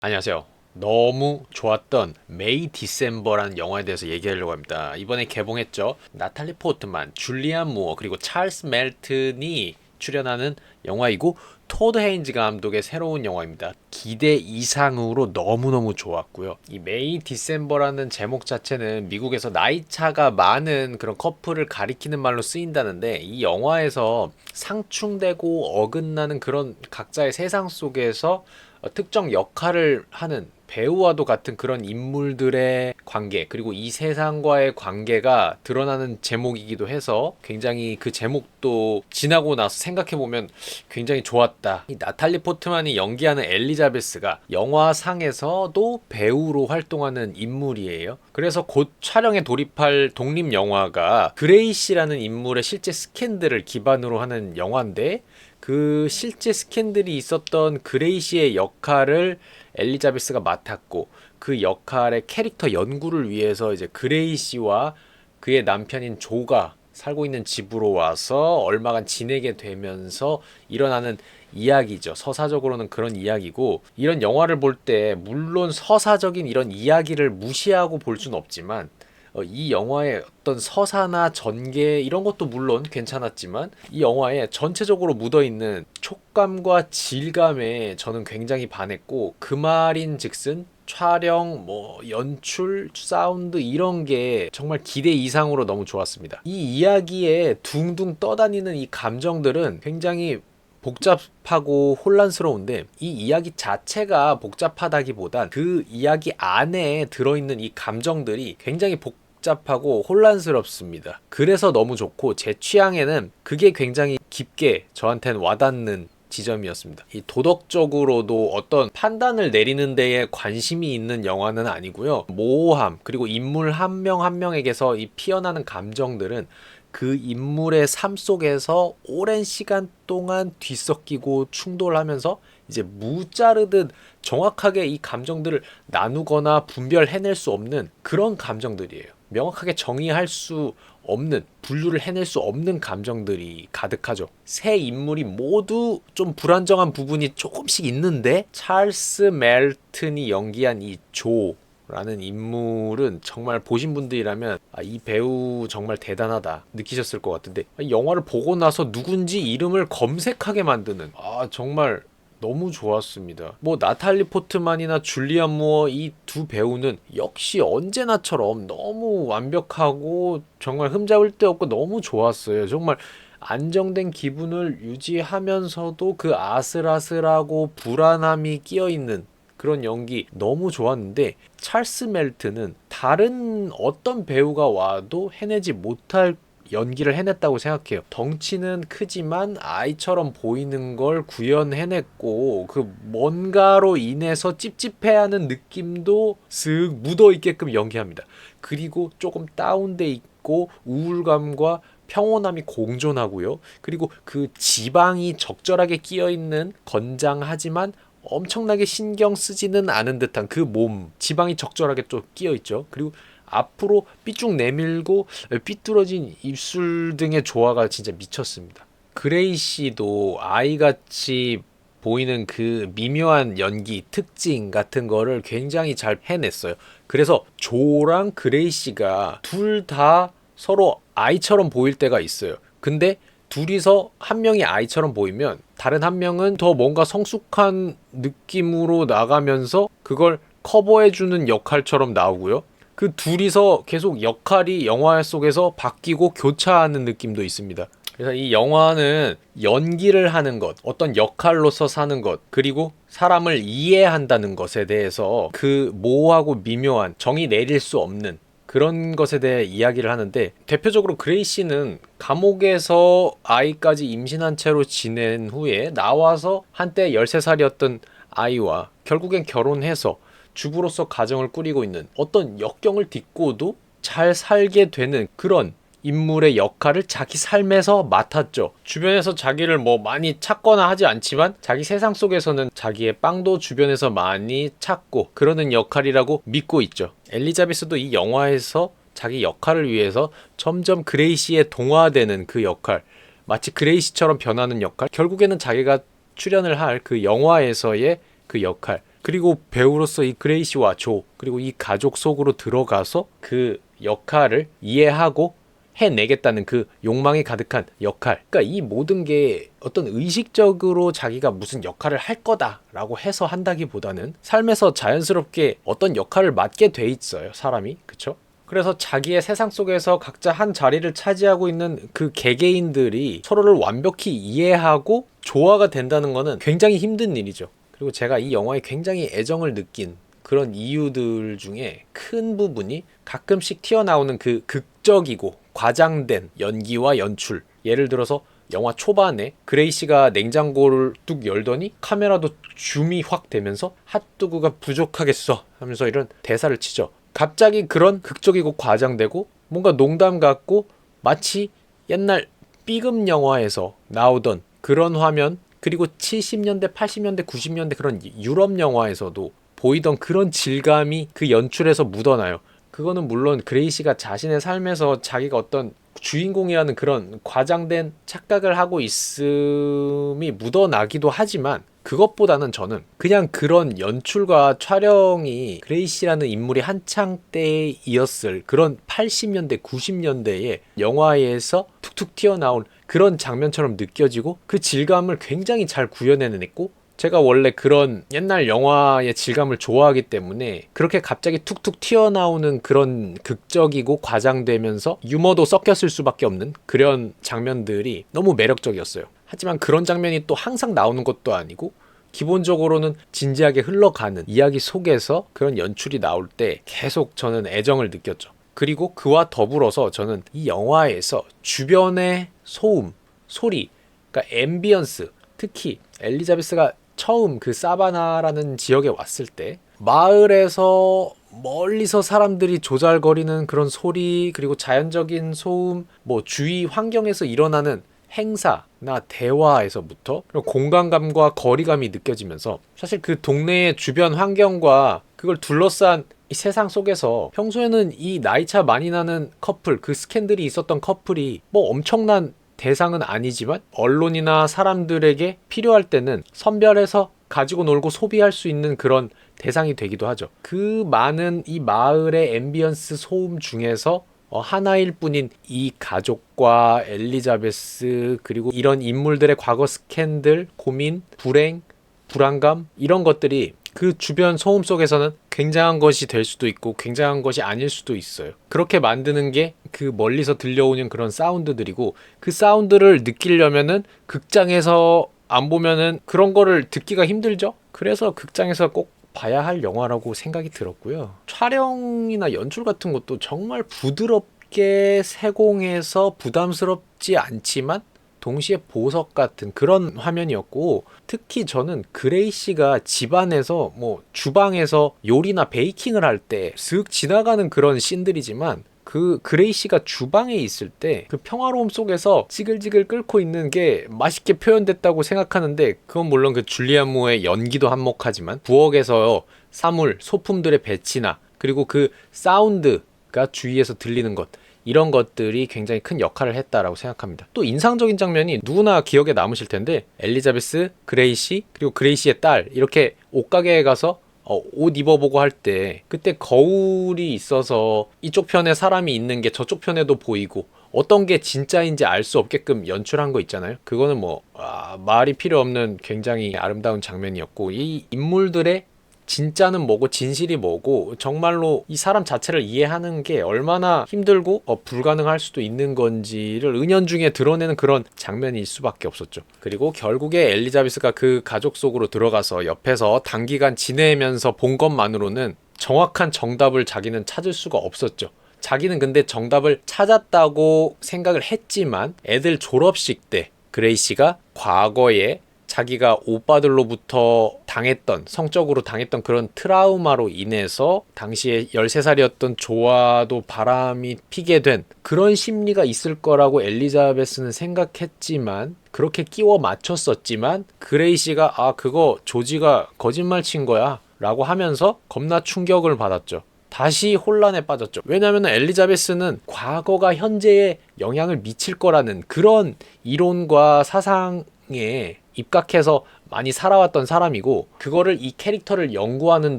안녕하세요. 너무 좋았던 메이 디셈버라는 영화에 대해서 얘기하려고 합니다. 이번에 개봉했죠. 나탈리 포트만, 줄리안 무어 그리고 찰스 멜튼이 출연하는 영화이고 토드 헤인즈 감독의 새로운 영화입니다. 기대 이상으로 너무너무 좋았고요. 이 메이 디셈버라는 제목 자체는 미국에서 나이 차가 많은 그런 커플을 가리키는 말로 쓰인다는데 이 영화에서 상충되고 어긋나는 그런 각자의 세상 속에서 어, 특정 역할을 하는 배우와도 같은 그런 인물들의 관계 그리고 이 세상과의 관계가 드러나는 제목이기도 해서 굉장히 그 제목도 지나고 나서 생각해 보면 굉장히 좋았다. 이 나탈리 포트만이 연기하는 엘리자베스가 영화상에서도 배우로 활동하는 인물이에요. 그래서 곧 촬영에 돌입할 독립 영화가 그레이시라는 인물의 실제 스캔들을 기반으로 하는 영화인데 그 실제 스캔들이 있었던 그레이시의 역할을 엘리자베스가 맡았고 그 역할의 캐릭터 연구를 위해서 이제 그레이시와 그의 남편인 조가 살고 있는 집으로 와서 얼마간 지내게 되면서 일어나는 이야기죠. 서사적으로는 그런 이야기고 이런 영화를 볼 때 물론 서사적인 이런 이야기를 무시하고 볼 수는 없지만 어, 이 영화의 어떤 서사나 전개 이런 것도 물론 괜찮았지만 이 영화에 전체적으로 묻어 있는 촉감과 질감에 저는 굉장히 반했고 그 말인 즉슨 촬영, 뭐 연출, 사운드 이런 게 정말 기대 이상으로 너무 좋았습니다. 이 이야기에 둥둥 떠다니는 이 감정들은 굉장히 복잡하고 혼란스러운데 이 이야기 자체가 복잡하다기보단 그 이야기 안에 들어있는 이 감정들이 굉장히 복 복잡하고 혼란스럽습니다. 그래서 너무 좋고 제 취향에는 그게 굉장히 깊게 저한테는 와닿는 지점이었습니다. 이 도덕적으로도 어떤 판단을 내리는 데에 관심이 있는 영화는 아니고요. 모호함 그리고 인물 한명한 명에게서 이 피어나는 감정들은 그 인물의 삶 속에서 오랜 시간 동안 뒤섞이고 충돌하면서 이제 무자르듯 정확하게 이 감정들을 나누거나 분별해낼 수 없는 그런 감정들이에요. 명확하게 정의할 수 없는 분류를 해낼 수 없는 감정들이 가득하죠. 세 인물이 모두 좀 불안정한 부분이 조금씩 있는데 찰스 멜튼이 연기한 이 조라는 인물은 정말 보신 분들이라면 아, 이 배우 정말 대단하다 느끼셨을 것 같은데 영화를 보고 나서 누군지 이름을 검색하게 만드는 아 정말 너무 좋았습니다. 뭐 나탈리 포트만이나 줄리안 무어 이 두 배우는 역시 언제나처럼 너무 완벽하고 정말 흠잡을 데 없고 너무 좋았어요. 정말 안정된 기분을 유지하면서도 그 아슬아슬하고 불안함이 끼어 있는 그런 연기 너무 좋았는데 찰스 멜트는 다른 어떤 배우가 와도 해내지 못할 연기를 해냈다고 생각해요. 덩치는 크지만 아이처럼 보이는 걸 구현해냈고 그 뭔가로 인해서 찝찝해하는 느낌도 쓱 묻어 있게끔 연기합니다. 그리고 조금 다운돼 있고 우울감과 평온함이 공존하고요. 그리고 그 지방이 적절하게 끼어 있는 건장하지만 엄청나게 신경 쓰지는 않은 듯한 그 몸 지방이 적절하게 또 끼어 있죠. 그리고 앞으로 삐쭉 내밀고 삐뚤어진 입술 등의 조화가 진짜 미쳤습니다. 그레이시도 아이같이 보이는 그 미묘한 연기 특징 같은 거를 굉장히 잘 해냈어요. 그래서 조랑 그레이시가 둘 다 서로 아이처럼 보일 때가 있어요. 근데 둘이서 한 명이 아이처럼 보이면 다른 한 명은 더 뭔가 성숙한 느낌으로 나가면서 그걸 커버해주는 역할처럼 나오고요. 그 둘이서 계속 역할이 영화 속에서 바뀌고 교차하는 느낌도 있습니다. 그래서 이 영화는 연기를 하는 것, 어떤 역할로서 사는 것, 그리고 사람을 이해한다는 것에 대해서 그 모호하고 미묘한 정의 내릴 수 없는 그런 것에 대해 이야기를 하는데 대표적으로 그레이시는 감옥에서 아이까지 임신한 채로 지낸 후에 나와서 한때 13살이었던 아이와 결국엔 결혼해서 주부로서 가정을 꾸리고 있는 어떤 역경을 딛고도 잘 살게 되는 그런 인물의 역할을 자기 삶에서 맡았죠. 주변에서 자기를 뭐 많이 찾거나 하지 않지만 자기 세상 속에서는 자기의 빵도 주변에서 많이 찾고 그러는 역할이라고 믿고 있죠. 엘리자베스도 이 영화에서 자기 역할을 위해서 점점 그레이시에 동화되는 그 역할, 마치 그레이시처럼 변하는 역할, 결국에는 자기가 출연을 할 그 영화에서의 그 역할 그리고 배우로서 이 그레이시와 조 그리고 이 가족 속으로 들어가서 그 역할을 이해하고 해내겠다는 그 욕망이 가득한 역할. 그러니까 이 모든 게 어떤 의식적으로 자기가 무슨 역할을 할 거다라고 해서 한다기보다는 삶에서 자연스럽게 어떤 역할을 맡게 돼 있어요. 사람이. 그쵸? 그래서 자기의 세상 속에서 각자 한 자리를 차지하고 있는 그 개개인들이 서로를 완벽히 이해하고 조화가 된다는 거는 굉장히 힘든 일이죠. 그리고 제가 이 영화에 굉장히 애정을 느낀 그런 이유들 중에 큰 부분이 가끔씩 튀어나오는 그 극적이고 과장된 연기와 연출. 예를 들어서 영화 초반에 그레이시가 냉장고를 뚝 열더니 카메라도 줌이 확 되면서 핫도그가 부족하겠어 하면서 이런 대사를 치죠. 갑자기 그런 극적이고 과장되고 뭔가 농담 같고 마치 옛날 B급 영화에서 나오던 그런 화면 그리고 70년대, 80년대, 90년대 그런 유럽 영화에서도 보이던 그런 질감이 그 연출에서 묻어나요. 그거는 물론 그레이시가 자신의 삶에서 자기가 어떤 주인공이라는 그런 과장된 착각을 하고 있음이 묻어나기도 하지만 그것보다는 저는 그냥 그런 연출과 촬영이 그레이시라는 인물이 한창 때이었을 그런 80년대, 90년대의 영화에서 툭툭 튀어나온 그런 장면처럼 느껴지고 그 질감을 굉장히 잘 구현해냈고 제가 원래 그런 옛날 영화의 질감을 좋아하기 때문에 그렇게 갑자기 툭툭 튀어나오는 그런 극적이고 과장되면서 유머도 섞였을 수밖에 없는 그런 장면들이 너무 매력적이었어요. 하지만 그런 장면이 또 항상 나오는 것도 아니고 기본적으로는 진지하게 흘러가는 이야기 속에서 그런 연출이 나올 때 계속 저는 애정을 느꼈죠. 그리고 그와 더불어서 저는 이 영화에서 주변의 소음, 소리, 그러니까 앰비언스, 특히 엘리자베스가 처음 그 사바나라는 지역에 왔을 때 마을에서 멀리서 사람들이 조잘거리는 그런 소리 그리고 자연적인 소음 뭐 주위 환경에서 일어나는 행사나 대화에서부터 공간감과 거리감이 느껴지면서 사실 그 동네의 주변 환경과 그걸 둘러싼 이 세상 속에서 평소에는 이 나이차 많이 나는 커플 그 스캔들이 있었던 커플이 뭐 엄청난 대상은 아니지만 언론이나 사람들에게 필요할 때는 선별해서 가지고 놀고 소비할 수 있는 그런 대상이 되기도 하죠. 그 많은 이 마을의 앰비언스 소음 중에서 어, 하나일 뿐인 이 가족과 엘리자베스 그리고 이런 인물들의 과거 스캔들, 고민, 불행, 불안감 이런 것들이 그 주변 소음 속에서는 굉장한 것이 될 수도 있고 굉장한 것이 아닐 수도 있어요. 그렇게 만드는 게 그 멀리서 들려오는 그런 사운드들이고 그 사운드를 느끼려면은 극장에서 안 보면은 그런 거를 듣기가 힘들죠. 그래서 극장에서 꼭 봐야 할 영화라고 생각이 들었고요. 촬영이나 연출 같은 것도 정말 부드럽게 세공해서 부담스럽지 않지만 동시에 보석 같은 그런 화면이었고 특히 저는 그레이 씨가 집안에서 뭐 주방에서 요리나 베이킹을 할 때 슥 지나가는 그런 씬들이지만 그 그레이 씨가 주방에 있을 때 그 평화로움 속에서 지글지글 끓고 있는 게 맛있게 표현됐다고 생각하는데 그건 물론 그 줄리안 무의 연기도 한몫하지만 부엌에서 사물 소품들의 배치나 그리고 그 사운드 가 주위에서 들리는 것 이런 것들이 굉장히 큰 역할을 했다라고 생각합니다. 또 인상적인 장면이 누구나 기억에 남으실 텐데 엘리자베스, 그레이시 그리고 그레이시의 딸 이렇게 옷가게에 가서 어, 옷 입어보고 할 때 그때 거울이 있어서 이쪽 편에 사람이 있는 게 저쪽 편에도 보이고 어떤 게 진짜인지 알 수 없게끔 연출한 거 있잖아요. 그거는 뭐 아, 말이 필요 없는 굉장히 아름다운 장면이었고 이 인물들의 진짜는 뭐고 진실이 뭐고 정말로 이 사람 자체를 이해하는 게 얼마나 힘들고 어, 불가능할 수도 있는 건지를 은연중에 드러내는 그런 장면일 수밖에 없었죠. 그리고 결국에 엘리자베스가 그 가족 속으로 들어가서 옆에서 단기간 지내면서 본 것만으로는 정확한 정답을 자기는 찾을 수가 없었죠. 자기는 근데 정답을 찾았다고 생각을 했지만 애들 졸업식 때 그레이시가 과거에 자기가 오빠들로부터 당했던 성적으로 당했던 그런 트라우마로 인해서 당시에 13살이었던 조아도 바람이 피게 된 그런 심리가 있을 거라고 엘리자베스는 생각했지만 그렇게 끼워 맞췄었지만 그레이시가 아 그거 조지가 거짓말 친 거야 라고 하면서 겁나 충격을 받았죠. 다시 혼란에 빠졌죠. 왜냐하면 엘리자베스는 과거가 현재에 영향을 미칠 거라는 그런 이론과 사상에 입각해서 많이 살아왔던 사람이고 그거를 이 캐릭터를 연구하는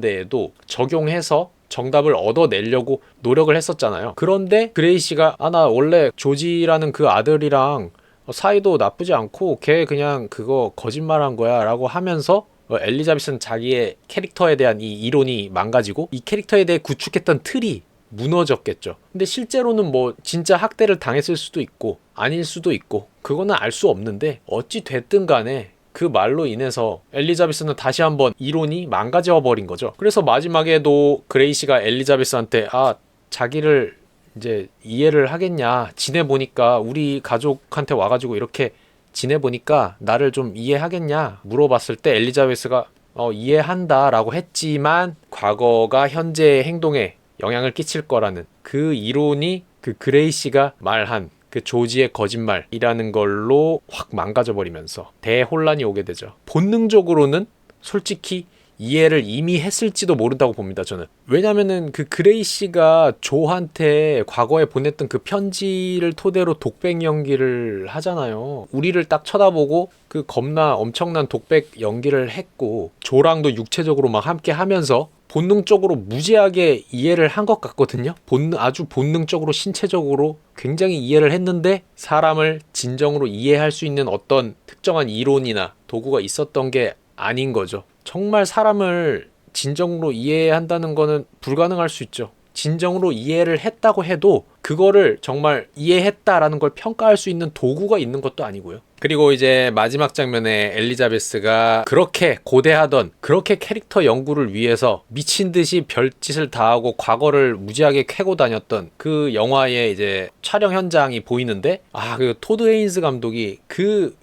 데에도 적용해서 정답을 얻어내려고 노력을 했었잖아요. 그런데 그레이시가 아 나 원래 조지라는 그 아들이랑 사이도 나쁘지 않고 걔 그냥 그거 거짓말한 거야라고 하면서 어, 엘리자베스는 자기의 캐릭터에 대한 이 이론이 망가지고 이 캐릭터에 대해 구축했던 틀이 무너졌겠죠. 근데 실제로는 뭐 진짜 학대를 당했을 수도 있고 아닐 수도 있고 그거는 알 수 없는데 어찌 됐든 간에 그 말로 인해서 엘리자베스는 다시 한번 이론이 망가져 버린 거죠. 그래서 마지막에도 그레이시가 엘리자베스한테 아 자기를 이제 이해를 하겠냐 지내 보니까 우리 가족한테 와가지고 이렇게 지내 보니까 나를 좀 이해하겠냐 물어봤을 때 엘리자베스가 어, 이해한다라고 했지만 과거가 현재의 행동에 영향을 끼칠 거라는 그 이론이 그 그레이시가 말한 그 조지의 거짓말이라는 걸로 확 망가져 버리면서 대혼란이 오게 되죠. 본능적으로는 솔직히 이해를 이미 했을지도 모른다고 봅니다, 저는. 왜냐면은 그 그레이시가 조한테 과거에 보냈던 그 편지를 토대로 독백 연기를 하잖아요. 우리를 딱 쳐다보고 그 겁나 엄청난 독백 연기를 했고 조랑도 육체적으로 막 함께 하면서 본능적으로 무지하게 이해를 한 것 같거든요. 본능 아주 본능적으로 신체적으로 굉장히 이해를 했는데 사람을 진정으로 이해할 수 있는 어떤 특정한 이론이나 도구가 있었던 게 아닌 거죠. 정말 사람을 진정으로 이해한다는 거는 불가능할 수 있죠. 진정으로 이해를 했다고 해도 그거를 정말 이해했다라는 걸 평가할 수 있는 도구가 있는 것도 아니고요. 그리고 이제 마지막 장면에 엘리자베스가 그렇게 고대하던 그렇게 캐릭터 연구를 위해서 미친 듯이 별짓을 다 하고 과거를 무지하게 캐고 다녔던 그 영화의 이제 촬영 현장이 보이는데 아 그 토드 헤인스 감독이 그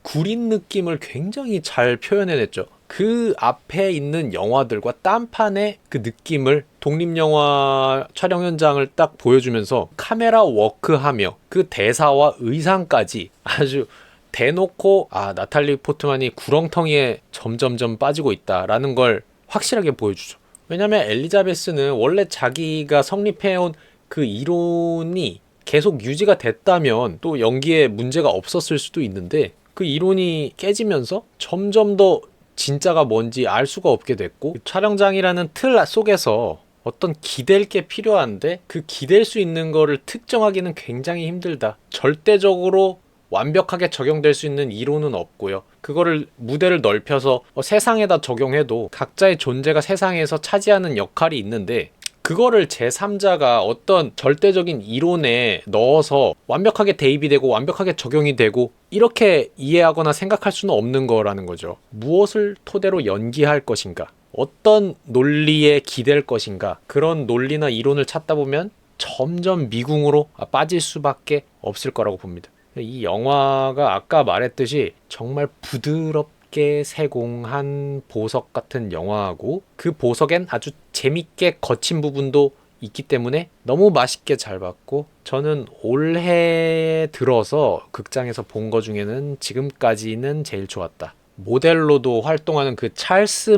구린 느낌을 굉장히 잘 표현해냈죠. 그 앞에 있는 영화들과 딴판의 그 느낌을 독립영화 촬영 현장을 딱 보여주면서 카메라 워크하며 그 대사와 의상까지 아주 대놓고 아 나탈리 포트만이 구렁텅이에 점점점 빠지고 있다라는 걸 확실하게 보여주죠. 왜냐면 엘리자베스는 원래 자기가 성립해온 그 이론이 계속 유지가 됐다면 또 연기에 문제가 없었을 수도 있는데 그 이론이 깨지면서 점점 더 진짜가 뭔지 알 수가 없게 됐고 촬영장이라는 틀 속에서 어떤 기댈 게 필요한데 그 기댈 수 있는 거를 특정하기는 굉장히 힘들다. 절대적으로 완벽하게 적용될 수 있는 이론은 없고요. 그거를 무대를 넓혀서 어, 세상에다 적용해도 각자의 존재가 세상에서 차지하는 역할이 있는데 그거를 제3자가 어떤 절대적인 이론에 넣어서 완벽하게 대입이 되고 완벽하게 적용이 되고 이렇게 이해하거나 생각할 수는 없는 거라는 거죠. 무엇을 토대로 연기할 것인가? 어떤 논리에 기댈 것인가? 그런 논리나 이론을 찾다 보면 점점 미궁으로 빠질 수밖에 없을 거라고 봅니다. 이 영화가 아까 말했듯이 정말 부드럽게 세공한 보석 같은 영화고 그 보석엔 아주 재밌게 거친 부분도 있기 때문에 너무 맛있게 잘 봤고 저는 올해 들어서 극장에서 본 거 중에는 지금까지는 제일 좋았다. 모델로도 활동하는 그 찰스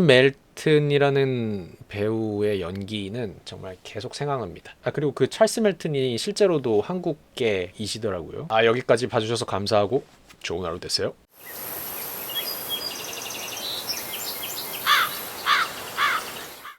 멜튼이라는 배우의 연기는 정말 계속 생각납니다. 아 그리고 그 찰스 멜튼이 실제로도 한국계이시더라고요. 아 여기까지 봐주셔서 감사하고 좋은 하루 되세요.